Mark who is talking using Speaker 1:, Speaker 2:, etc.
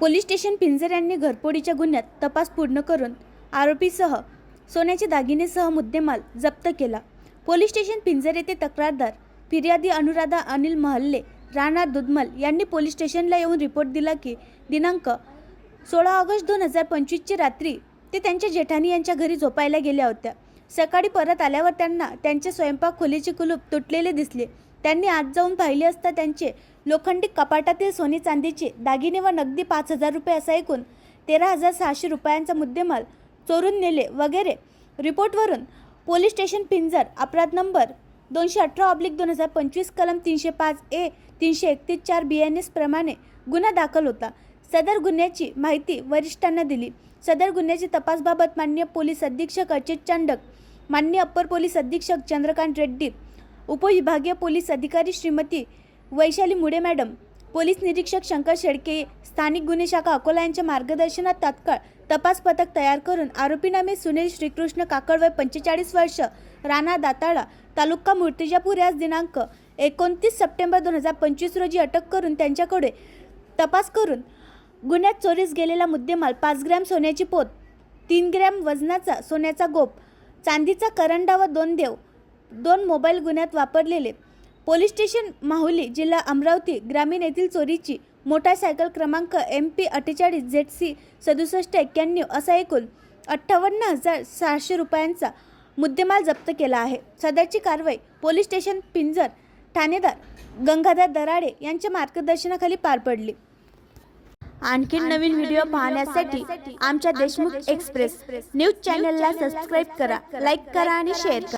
Speaker 1: Police station पिंजर यांनी घरपोडीच्या गुन्ह्यात तपास पूर्ण करून आरोपीसह सोन्याचे दागिनेसह मुद्देमाल जप्त केला. पोलीस स्टेशन पिंजर येथे तक्रारदार फिर्यादी अनुराधा अनिल महल्ले राणा दुधमल यांनी पोलीस स्टेशनला येऊन रिपोर्ट दिला की दिनांक सोळा ऑगस्ट दोन हजार पंचवीसची रात्री ते त्यांच्या जेठानी यांच्या घरी झोपायला गेल्या होत्या. सकाळी परत आल्यावर त्यांना त्यांच्या स्वयंपाक खोलीचे कुलूप तुटलेले दिसले. त्यांनी आत जाऊन पाहिले असता त्यांचे लोखंडी कपाटातील सोने चांदीचे दागिने व नगदी पाच हजार रुपये असा एकूण तेरा हजार सहाशे रुपयांचा मुद्देमाल चोरून नेले वगैरे. रिपोर्टवरून पोलीस स्टेशन पिंजर अपराध नंबर दोनशे अठरा ऑब्लिक दोन हजार पंचवीस कलम तीनशे पाच ए तीनशे एकतीस चार बी एन एस प्रमाणे गुन्हा दाखल होता. सदर गुन्ह्याची माहिती वरिष्ठांना दिली. सदर गुन्ह्याची तपासबाबत मान्य पोलीस अधीक्षक अचित चांडक मान्य अप्पर पोलीस अधीक्षक चंद्रकांत रेड्डी उपविभागीय पोलीस अधिकारी श्रीमती वैशाली मुडे मॅडम पोलीस निरीक्षक शंकर शेडके स्थानिक गुन्हे शाखा अकोला यांच्या मार्गदर्शनात तात्काळ तपास पथक तयार करून आरोपीनामे सुनील श्रीकृष्ण काकड वय पंचेचाळीस वर्ष राणा दाताळा तालुका मूर्तिजापूर याच दिनांक एकोणतीस सप्टेंबर दोन हजार पंचवीस रोजी अटक करून त्यांच्याकडे तपास करून गुन्ह्यात चोरीस गेलेला मुद्देमाल पाच ग्रॅम सोन्याची पोत तीन ग्रॅम वजनाचा सोन्याचा गोप चांदीचा करंडा व दोन देव दोन मोबाईल गुन्ह्यात वापरलेले. पोलीस स्टेशन माहुली जिल्हा अमरावती ग्रामीण येथील चोरीची मोटारसायकल क्रमांक एम पी अठ्ठेचाळीस झेड सी सदुसष्ट एक्क्याण्णव असा एकूण अठ्ठावन्न हजार सहाशे रुपयांचा मुद्देमाल जप्त केला आहे. सदरची कारवाई पोलीस स्टेशन पिंजर ठाणेदार गंगाधर दराडे यांच्या मार्गदर्शनाखाली पार पडली. आणखीन नवीन व्हिडिओ पाहण्यासाठी आमच्या देशमुख एक्सप्रेस न्यूज चॅनलला सबस्क्राईब करा लाईक करा आणि शेअर करा.